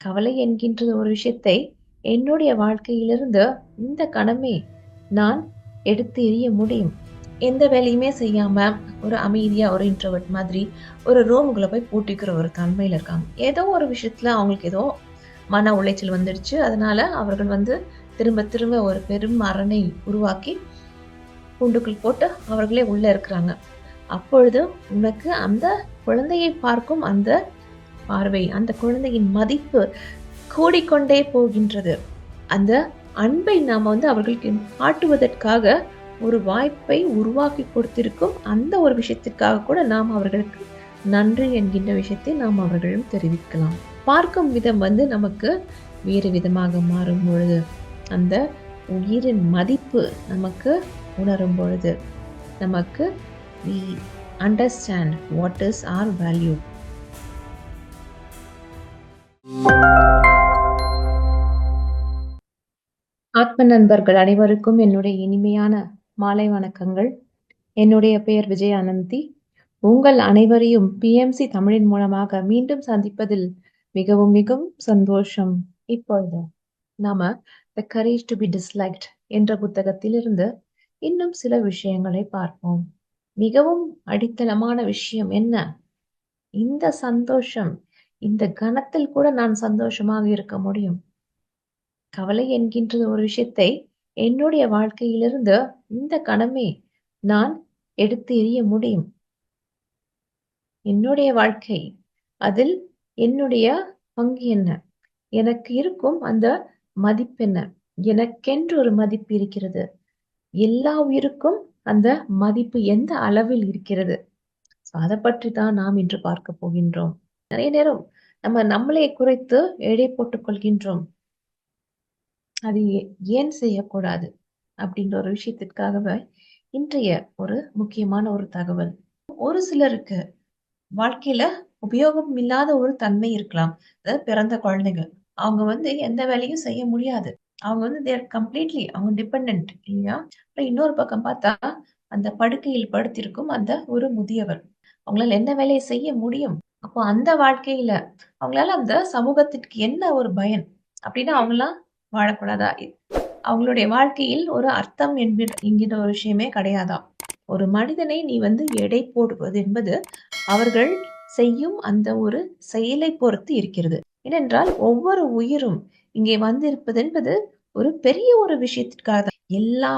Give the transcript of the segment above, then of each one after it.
கவலை என்கின்ற ஒரு விஷயத்தை என்னுடைய வாழ்க்கையிலிருந்து இந்த கணமே நான் எடுத்து எறிய முடியும். எந்த வேலையுமே செய்யாம ஒரு அமைதியா ஒரு இன்ட்ரோவர்ட் மாதிரி ஒரு ரூமுக்குள்ள போய் பூட்டிக்கிற ஒரு தன்மையில இருக்காங்க. ஏதோ ஒரு விஷயத்துல அவங்களுக்கு ஏதோ மன உளைச்சல் வந்துடுச்சு. அதனால அவர்கள் வந்து திரும்ப திரும்ப ஒரு பெரும் அரணை உருவாக்கி குண்டுக்குள் போட்டு அவர்களே உள்ள இருக்கிறாங்க. அப்பொழுது உனக்கு அந்த குழந்தையை பார்க்கும் அந்த பார்வை அந்த குழந்தையின் மதிப்பு கூடிக்கொண்டே போகின்றது. அந்த அன்பை நாம் வந்து அவர்களுக்கு காட்டுவதற்காக ஒரு வாய்ப்பை உருவாக்கி கொடுத்திருக்கும் அந்த ஒரு விஷயத்திற்காக கூட நாம் அவர்களுக்கு நன்றி என்கின்ற விஷயத்தை நாம் அவர்களிடம் தெரிவிக்கலாம். பார்க்கும் விதம் வந்து நமக்கு வேறு விதமாக மாறும் பொழுது அந்த உயிரின் மதிப்பு நமக்கு உணரும் பொழுது நமக்கு we understand what is our value ஆத்ம நண்பர்கள் அனைவருக்கும் என்னுடைய இனிமையான மாலை வணக்கங்கள். என்னுடைய பெயர் விஜய் அனந்தி உங்கள் அனைவரையும் பிஎம்சி தமிழின் மூலமாக மீண்டும் சந்திப்பதில் மிகவும் மிகவும் சந்தோஷம். இப்பொழுது நாம the courage to be disliked என்ற புத்தகத்திலிருந்து இன்னும் சில விஷயங்களை பார்ப்போம். மிகவும் அடித்தளமான விஷயம் என்ன? இந்த சந்தோஷம் இந்த கணத்தில் கூட நான் சந்தோஷமாக இருக்க முடியும். கவலை என்கின்ற ஒரு விஷயத்தை என்னுடைய வாழ்க்கையிலிருந்து இந்த கணமே நான் எடுத்து எறிய முடியும். என்னுடைய வாழ்க்கை அதில் என்னுடைய பங்கு என்ன? எனக்கு இருக்கும் அந்த மதிப்பென்ன எனக்கென்று ஒரு மதிப்பு இருக்கிறது. எல்லா உயிருக்கும் அந்த மதிப்பு எந்த அளவில் இருக்கிறது? அதை பற்றி தான் நாம் இன்று பார்க்க போகின்றோம். நிறைய நேரம் நம்ம நம்மளே குறைத்து எடை போட்டுக் கொள்கின்றோம். அது ஏன் செய்யக்கூடாது அப்படின்ற ஒரு விஷயத்திற்காகவே இன்றைய ஒரு முக்கியமான ஒரு தகவல். ஒரு சிலருக்கு வாழ்க்கையில உபயோகம் இல்லாத ஒரு தன்மை இருக்கலாம். அதாவது பிறந்த குழந்தைகள். அவங்க வந்து எந்த வேலையும் செய்ய முடியாது. அவங்க வந்து தேர் கம்ப்ளீட்லி அவங்க டிபெண்ட் இல்லையா? அப்புறம் இன்னொரு பக்கம் பார்த்தா அந்த படுக்கையில் படுத்திருக்கும் அந்த ஒரு முதியவர். அவங்களால என்ன வேலையை செய்ய முடியும்? அப்போ அந்த வாழ்க்கையில அவங்களால அந்த சமூகத்திற்கு என்ன ஒரு பயன் அப்படின்னா அவங்களாம் வாழக்கூடாதா? அவங்களுடைய வாழ்க்கையில் ஒரு அர்த்தம் என்கிற ஒரு விஷயமே கிடையாதா? ஒரு மனிதனை நீ வந்து எடை போடுவது என்பது அவர்கள் செய்யும் அந்த ஒரு செயலை பொறுத்து இருக்கிறது. ஏனென்றால் ஒவ்வொரு உயிரும் இங்கே வந்திருப்பது என்பது ஒரு பெரிய ஒரு விஷயத்திற்காக எல்லா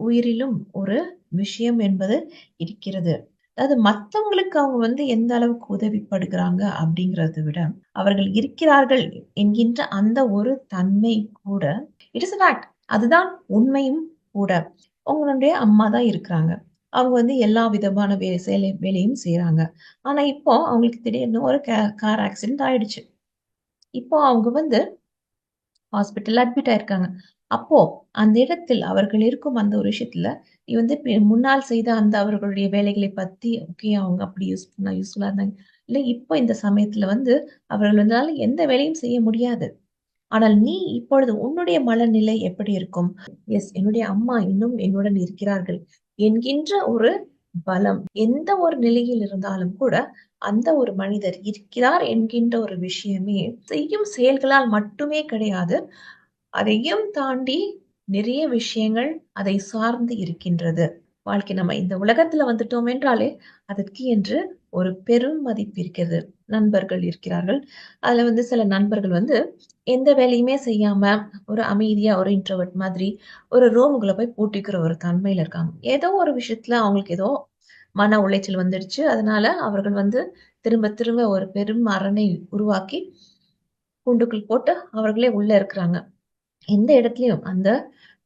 உயிரிலும் ஒரு விஷயம் என்பது இருக்கிறது. அதாவது மற்றவங்களுக்கு அவங்க வந்து எந்த அளவுக்கு உதவிப்படுகிறாங்க அப்படிங்கறத விட அவர்கள் இருக்கிறார்கள் என்கின்ற அந்த ஒரு தன்மை கூட இட் இஸ் ஃபேக்ட் அதுதான் உண்மையும் கூட. உங்களுடைய அம்மா தான் இருக்கிறாங்க. அவங்க வந்து எல்லா விதமான வேலை செயலை வேலையும் செய்யறாங்க ஆனா இப்போ அவங்களுக்கு திடீர்னு ஒரு கார் ஆக்சிடென்ட் ஆயிடுச்சு. இப்போ அவங்க வந்து ஹாஸ்பிட்டல் அட்மிட் ஆயிருக்காங்க. அப்போ அந்த இடத்தில் அவர்கள் இருக்கும் அந்த ஒரு விஷயத்துல நீ வந்து முன்னால் செய்த அந்த அவர்களுடைய வேலைகளை பத்தி ஓகே அவங்க அப்படி யூஸ் பண்ணா யூஸ்ஃபுல்லா இருந்தாங்க. இல்ல இப்போ இந்த சமயத்துல வந்து அவர்கள் எந்த வேலையும் செய்ய முடியாது. ஆனால் நீ இப்பொழுது உன்னுடைய மனநிலை எப்படி இருக்கும்? எஸ் என்னுடைய அம்மா இன்னும் என்னுடன் இருக்கிறார்கள் என்கின்ற ஒரு பலம் எந்த ஒரு நிலையில் இருந்தாலும் கூட அந்த ஒரு மனிதர் இருக்கிறார் என்கின்ற ஒரு விஷயமே செய்யும் செயல்களால் மட்டுமே கிடையாது அதையும் தாண்டி நிறைய விஷயங்கள் அதை சார்ந்து இருக்கின்றது. வாழ்க்கை நம்ம இந்த உலகத்துல வந்துட்டோம் என்றாலே அதற்கு என்று ஒரு பெரும் மதிப்பு இருக்கிறது. நண்பர்கள் இருக்கிறார்கள். அதுல வந்து சில நண்பர்கள் வந்து எந்த வேலையுமே செய்யாம ஒரு அமைதியா ஒரு இன்ட்ரவர்ட் மாதிரி ஒரு ரூமுக்குள்ள போய் பூட்டிக்கிற ஒரு தன்மையில இருக்காங்க. ஏதோ ஒரு விஷயத்துல அவங்களுக்கு ஏதோ மன உளைச்சல் வந்துடுச்சு. அதனால அவர்கள் வந்து திரும்ப திரும்ப ஒரு பெரும் அரணை உருவாக்கி குண்டுக்குள் போட்டு அவர்களே உள்ள இருக்கிறாங்க. எந்த இடத்துலையும் அந்த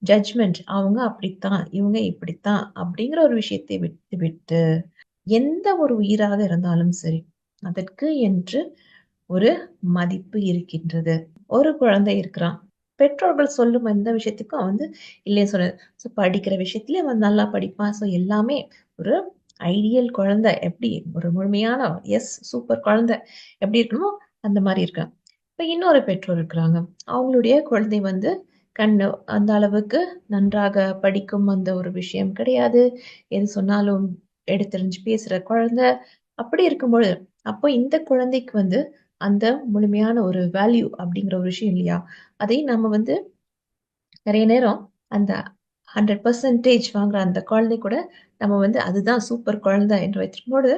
ஜட்ஜ்மெண்ட் அவங்க அப்படித்தான் இவங்க இப்படித்தான் அப்படிங்கிற ஒரு விஷயத்தை விட்டு விட்டு எந்த ஒரு உயிராக இருந்தாலும் சரி அதற்கு என்று ஒரு மதிப்பு இருக்கின்றது. ஒரு குழந்தை இருக்கிறான். பெற்றோர்கள் சொல்லும் எந்த விஷயத்துக்கும் வந்து இல்லையே சொல்ல ஸோ படிக்கிற விஷயத்துல அவன் நல்லா படிப்பான். ஸோ எல்லாமே ஒரு ஐடியல் குழந்தை. எப்படி? ஒரு முழுமையான எஸ் சூப்பர் குழந்தை. எப்படி இருக்கணுமோ அந்த மாதிரி இருக்கான். இப்போ இன்னொரு பெற்றோர் இருக்கிறாங்க. அவங்களுடைய குழந்தை வந்து கண்ணு அந்த அளவுக்கு நன்றாக படிக்கும் அந்த ஒரு விஷயம் கிடையாது. எது சொன்னாலும் எடுத்தறிஞ்சு பேசுற குழந்தை அப்படி இருக்கும்பொழுது அப்போ இந்த குழந்தைக்கு வந்து அந்த முழுமையான ஒரு வேல்யூ அப்படிங்கிற ஒரு விஷயம் இல்லையா? அதை நம்ம வந்து நிறைய நேரம் அந்த ஹண்ட்ரட் பர்சன்டேஜ் வாங்குற அந்த குழந்தை கூட நம்ம வந்து அதுதான் சூப்பர் குழந்தை என்று வைத்திருக்கும்போது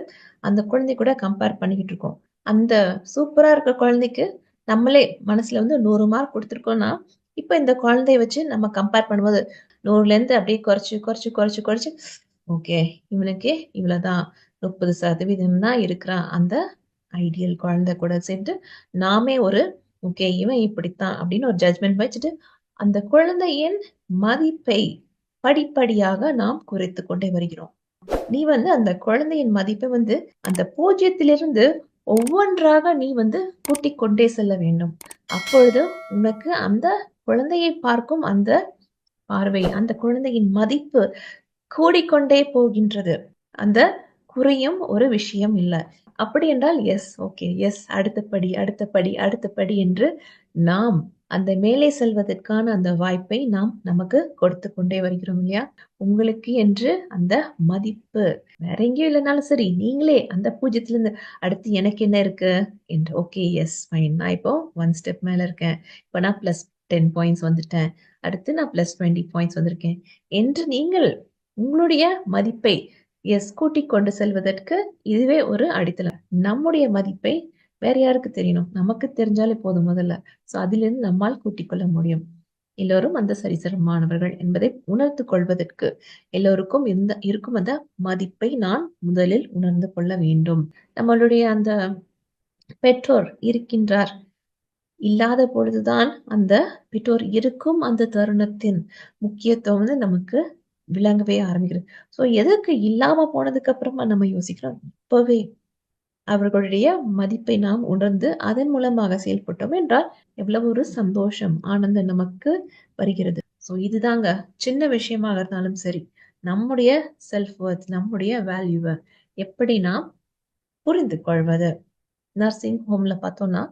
அந்த குழந்தை கூட கம்பேர் பண்ணிக்கிட்டு இருக்கோம். அந்த சூப்பரா இருக்க குழந்தைக்கு நம்மளே மனசுல வந்து நூறு மார்க் கொடுத்துருக்கோம்னா இப்போ இந்த குழந்தைய வச்சு நம்ம கம்பேர் பண்ணும்போது நூறுலேருந்து அப்படியே குறைச்சி குறைச்சி குறைச்சி குறைச்சி ஓகே இவனுக்கு இவ்வளோதான் முப்பது சதவீதம் தான் இருக்கிறான் அந்த ஐடியல் குழந்தை கூட சேர்ந்து நாமே ஒரு ஓகே இவன் இப்படித்தான் அப்படின்னு ஒரு ஜட்மெண்ட் வச்சுட்டு அந்த குழந்தையின் மதிப்பை படிப்படியாக நாம் குறைத்து கொண்டே வருகிறோம். நீ வந்து அந்த குழந்தையின் மதிப்பை வந்து அந்த பூஜ்ஜியத்திலிருந்து ஒவ்வொன்றாக நீ வந்து கூட்டிக் கொண்டே செல்ல வேண்டும். அப்பொழுது உனக்கு அந்த குழந்தையை பார்க்கும் அந்த பார்வை அந்த குழந்தையின் மதிப்பு கூடிக்கொண்டே போகின்றது. அந்த குறையும் ஒரு விஷயம் இல்லை. அப்படி என்றால் எஸ் ஓகே எஸ் அடுத்த படி அடுத்த படி அடுத்த படி என்று நாம் அந்த மேலே செல்வதற்கான அந்த வாய்ப்பை நாம் நமக்கு கொடுத்து கொண்டே வருகிறோம் இல்லையா? உங்களுக்கு என்று அந்த மதிப்பு. வேற எங்கேயும் இல்லைனாலும் சரி நீங்களே அந்த பூஜ்யத்துல இருந்து அடுத்து எனக்கு என்ன இருக்கு? என்று ஓகே எஸ் ஃபைன் நான் இப்போ ஒன் ஸ்டெப் மேல இருக்கேன். இப்போ நான் பிளஸ் டென் பாயிண்ட்ஸ் வந்துட்டேன். அடுத்து நான் பிளஸ் டுவெண்ட்டி பாயிண்ட்ஸ் வந்திருக்கேன். என்று நீங்கள் உங்களுடைய மதிப்பை எஸ் கூட்டி கொண்டு செல்வதற்கு இதுவே ஒரு அடித்தளம். நம்முடைய மதிப்பை வேற யாருக்கு தெரியணும்? நமக்கு தெரிஞ்சாலே போதும் முதல்ல. சோ அதிலிருந்து நம்மால் கூட்டிக் கொள்ள முடியும். எல்லோரும் அந்த சரிசரமானவர்கள் என்பதை உணர்ந்து கொள்வதற்கு எல்லோருக்கும் இந்த இருக்கும் அந்த மதிப்பை நான் முதலில் உணர்ந்து கொள்ள வேண்டும். நம்மளுடைய அந்த பெற்றோர் இருக்கின்றார். இல்லாத பொழுதுதான் அந்த பெற்றோர் இருக்கும் அந்த தருணத்தின் முக்கியத்துவம் வந்து நமக்கு விளங்கவே ஆரம்பிக்கிறது. சோ எதற்கு இல்லாம போனதுக்கு அப்புறமா நம்ம யோசிக்கிறோம்? இப்பவே அவர்களுடைய மதிப்பை நாம் உணர்ந்து அதன் மூலமாக செயல்பட்டோம் என்றால் எவ்வளவு ஒரு சந்தோஷம் ஆனந்தம் நமக்கு வருகிறது. ஸோ இதுதாங்க. சின்ன விஷயமாக இருந்தாலும் சரி நம்முடைய செல்ஃப் ஒர்த் நம்முடைய வேல்யூவை எப்படி நாம் புரிந்து கொள்வது நர்சிங் ஹோம்ல பார்த்தோம்னா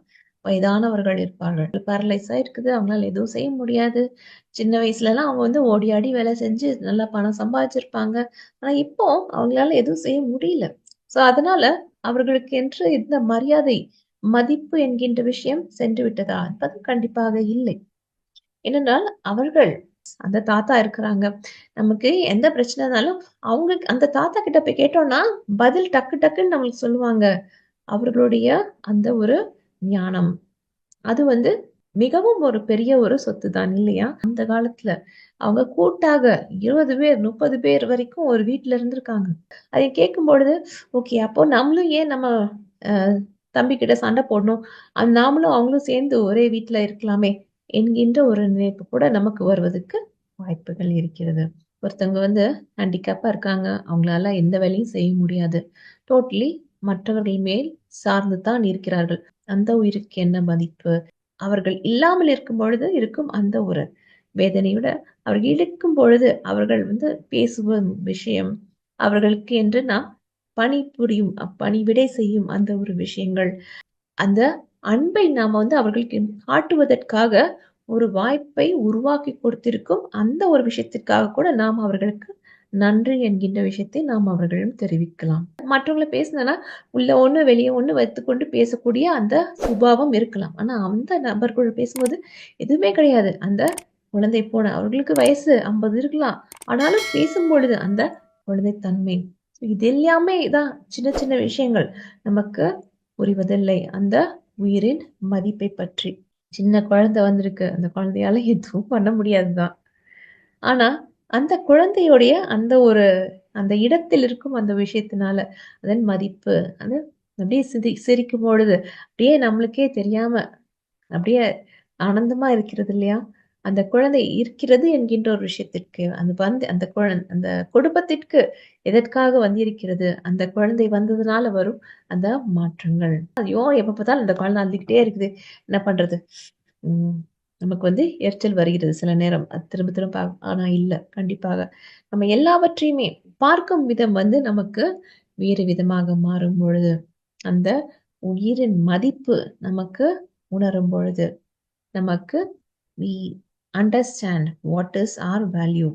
வயதானவர்கள் இருப்பார்கள். பேரலைஸா இருக்குது அவங்களால எதுவும் செய்ய முடியாது. சின்ன வயசுலலாம் அவங்க வந்து ஓடி ஆடி வேலை செஞ்சு நல்லா பணம் சம்பாதிச்சிருப்பாங்க. ஆனா இப்போ அவங்களால எதுவும் செய்ய முடியல. ஸோ அதனால அவர்களுக்கு என்று இந்த மரியாதை மதிப்பு என்கின்ற விஷயம் சென்று விட்டதா என்பது கண்டிப்பாக இல்லை. ஏனென்றால் அவர்கள் அந்த தாத்தா இருக்கிறாங்க. நமக்கு எந்த பிரச்சனைனாலும் அவங்க அந்த தாத்தா கிட்ட போய் கேட்டோம்னா பதில் டக்கு டக்குன்னு நம்மளுக்கு சொல்லுவாங்க. அவர்களுடைய அந்த ஒரு ஞானம். அது வந்து மிகவும் ஒரு பெரிய ஒரு சொத்து தான் இல்லையா? அந்த காலத்துல அவங்க கூட்டாக இருபது பேர் முப்பது பேர் வரைக்கும் ஒரு வீட்டுல இருந்திருக்காங்க. அதை கேட்கும் பொழுது ஓகே அப்போ நம்மளும் ஏன் நம்ம தம்பி கிட்ட சண்டை போடணும்? அந்த நாமளும் அவங்களும் சேர்ந்து ஒரே வீட்டுல இருக்கலாமே என்கின்ற ஒரு நினைப்பு கூட நமக்கு வருவதற்கு வாய்ப்புகள் இருக்கிறது. ஒருத்தவங்க வந்து ஹேண்டிகேப்பா இருக்காங்க. அவங்களால எந்த வேலையும் செய்ய முடியாது. டோட்டலி மற்றவர்கள் மேல் சார்ந்து தான் இருக்கிறார்கள். அந்த உயிருக்கு என்ன மதிப்பு? அவர்கள் இல்லாமல் இருக்கும் பொழுது இருக்கும் அந்த ஒரு வேதனையோட அவர் இழுக்கும் பொழுது அவர்கள் வந்து பேசுவ விஷயம் அவர்களுக்கு என்று நாம் பணி புரியும் பணிவிடை செய்யும் அந்த ஒரு விஷயங்கள். அந்த அன்பை நாம் வந்து அவர்களுக்கு காட்டுவதற்காக ஒரு வாய்ப்பை உருவாக்கி கொடுத்திருக்கும் அந்த ஒரு விஷயத்திற்காக கூட நாம் அவர்களுக்கு நன்றி என்கின்ற விஷயத்தை நாம் அவர்களிடம் தெரிவிக்கலாம். மற்றவங்களை பேசினா உள்ள ஒன்று வெளியே ஒன்று வைத்துக்கொண்டு பேசக்கூடிய அந்த சுபாவம் இருக்கலாம். ஆனால் அந்த நபர்கள் பேசும்போது எதுவுமே கிடையாது. அந்த குழந்தை போன அவர்களுக்கு வயசு ஐம்பது இருக்கலாம். ஆனாலும் பேசும் பொழுது அந்த குழந்தை தன்மை. இது எல்லாமே தான் சின்ன சின்ன விஷயங்கள். நமக்கு புரிவதில்லை. அந்த உயிரின் மதிப்பை பற்றி. சின்ன குழந்தை வந்திருக்கு. அந்த குழந்தையால எதுவும் பண்ண முடியாதுதான் ஆனா அந்த குழந்தையுடைய அந்த ஒரு அந்த இடத்தில் இருக்கும் அந்த விஷயத்தினால அதன் மதிப்பு அது அப்படியே சிரி சிரிக்கும் பொழுது அப்படியே நம்மளுக்கே தெரியாம அப்படியே ஆனந்தமா இருக்கிறது இல்லையா? அந்த குழந்தை இருக்கிறது என்கின்ற ஒரு விஷயத்திற்கு அந்த வந்து அந்த குழந்தை அந்த குடும்பத்திற்கு எதற்காக வந்திருக்கிறது அந்த குழந்தை வந்ததுனால வரும் அந்த மாற்றங்கள். ஐயோ எப்ப பார்த்தாலும் அந்த குழந்தை அழுதுகிட்டே இருக்குது. என்ன பண்றது? உம் நமக்கு வந்து எரிச்சல் வருகிறது சில நேரம். அது திரும்ப திரும்ப ஆனா இல்லை கண்டிப்பாக. நம்ம எல்லாவற்றையுமே பார்க்கும் விதம் வந்து நமக்கு வேறு விதமாக மாறும் பொழுது அந்த உயிரின் மதிப்பு நமக்கு உணரும் பொழுது நமக்கு understand what is our value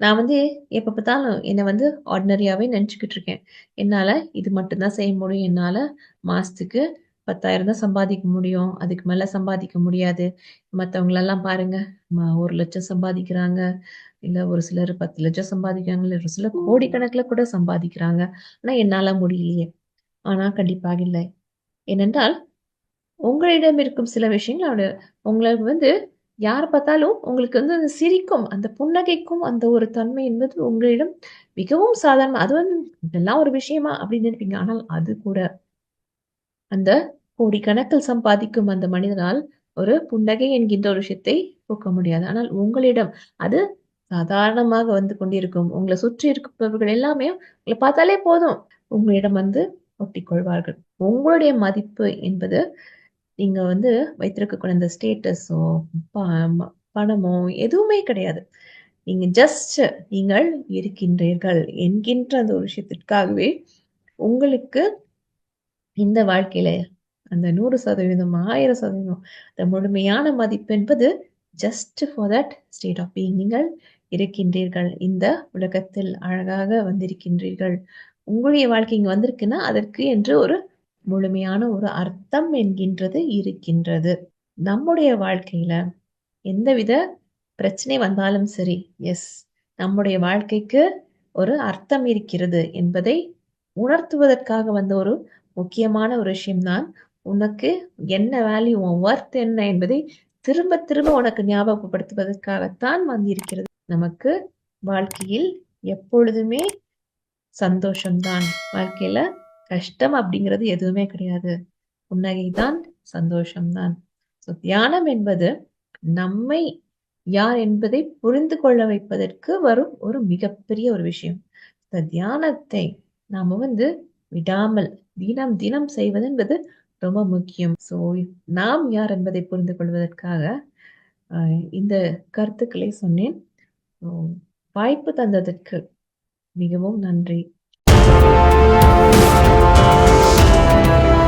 நான் வந்து எப்போ பார்த்தாலும் என்னை வந்து ஆர்டினரியாகவே நினச்சிக்கிட்டு இருக்கேன் என்னால் இது மட்டும்தான் செய்ய முடியும் என்னால் மாதத்துக்கு பத்தாயிரம் தான் சம்பாதிக்க முடியும். அதுக்கு மேலே சம்பாதிக்க முடியாது. மற்றவங்களெல்லாம் பாருங்க, ஒரு லட்சம் சம்பாதிக்கிறாங்க. இல்லை ஒரு சிலர் 10,00,000 சம்பாதிக்கிறாங்க. இல்லை ஒரு சிலர் கோடிக்கணக்கில் கூட சம்பாதிக்கிறாங்க. ஆனால் என்னால் முடியலையே! ஆனால் கண்டிப்பாக இல்லை. ஏனென்றால், உங்களிடம் இருக்கும் சில விஷயங்கள் அவங்க உங்களுக்கு வந்து யார் பார்த்தாலும் உங்களுக்கு வந்து அந்த சிரிக்கும். அந்த புன்னகைக்கும் அந்த ஒரு தன்மை என்பது உங்களிடம் மிகவும் சாதாரணமா அது வந்து இதெல்லாம் ஒரு விஷயமா அப்படின்னு நினைப்பீங்க. ஆனால் அது கூட அந்த கோடிக்கணக்கில் சம்பாதிக்கும் அந்த மனிதனால் ஒரு புன்னகை என்கின்ற ஒரு விஷயத்தை போக்க முடியாது. ஆனால் உங்களிடம் அது சாதாரணமாக வந்து கொண்டிருக்கும். உங்களை சுற்றி இருப்பவர்கள் எல்லாமே உங்களை பார்த்தாலே போதும். உங்களிடம் வந்து ஒட்டிக்கொள்வார்கள். உங்களுடைய மதிப்பு என்பது நீங்க வந்து வைத்திருக்கக்கூடிய அந்த ஸ்டேட்டஸோ, ப ம பணமோ எதுவுமே கிடையாது. நீங்க ஜஸ்ட் நீங்கள் இருக்கின்றீர்கள் என்கின்ற அந்த ஒரு விஷயத்திற்காகவே உங்களுக்கு இந்த வாழ்க்கையில அந்த 100% 1000% அந்த முழுமையான மதிப்பு என்பது just for that state of being. நீங்கள் இருக்கின்றீர்கள். இந்த உலகத்தில் அழகாக வந்திருக்கின்றீர்கள். உங்களுடைய வாழ்க்கை இங்கே வந்திருக்குன்னா, அதற்கு என்று ஒரு முழுமையான ஒரு அர்த்தம் என்கின்றது இருக்கின்றது. நம்முடைய வாழ்க்கையில எந்தவித பிரச்சனை வந்தாலும் சரி, எஸ் நம்முடைய வாழ்க்கைக்கு ஒரு அர்த்தம் இருக்கிறது என்பதை உணர்த்துவதற்காக வந்த ஒரு முக்கியமான ஒரு விஷயம் தான், உனக்கு என்ன வேல்யூ, உன் ஒர்த் என்ன என்பதை திரும்ப திரும்ப உனக்கு ஞாபகப்படுத்துவதற்காகத்தான் வந்திருக்கிறது. நமக்கு வாழ்க்கையில் எப்பொழுதுமே சந்தோஷம் தான். வாழ்க்கையில கஷ்டம் அப்படிங்கிறது எதுவுமே கிடையாது. புன்னகைதான் தான், சந்தோஷம் தான். ஸோ தியானம் என்பது நம்மை யார் என்பதை புரிந்து கொள்ள வைப்பதற்கு வரும் ஒரு மிகப்பெரிய ஒரு விஷயம். இந்த தியானத்தை நாம வந்து விடாமல் தினம் தினம் செய்வது என்பது ரொம்ப முக்கியம். ஸோ நாம் யார் என்பதை புரிந்து கொள்வதற்காக இந்த கருத்துக்களை சொன்னேன். வாய்ப்பு தந்ததற்கு மிகவும் நன்றி. Thank you.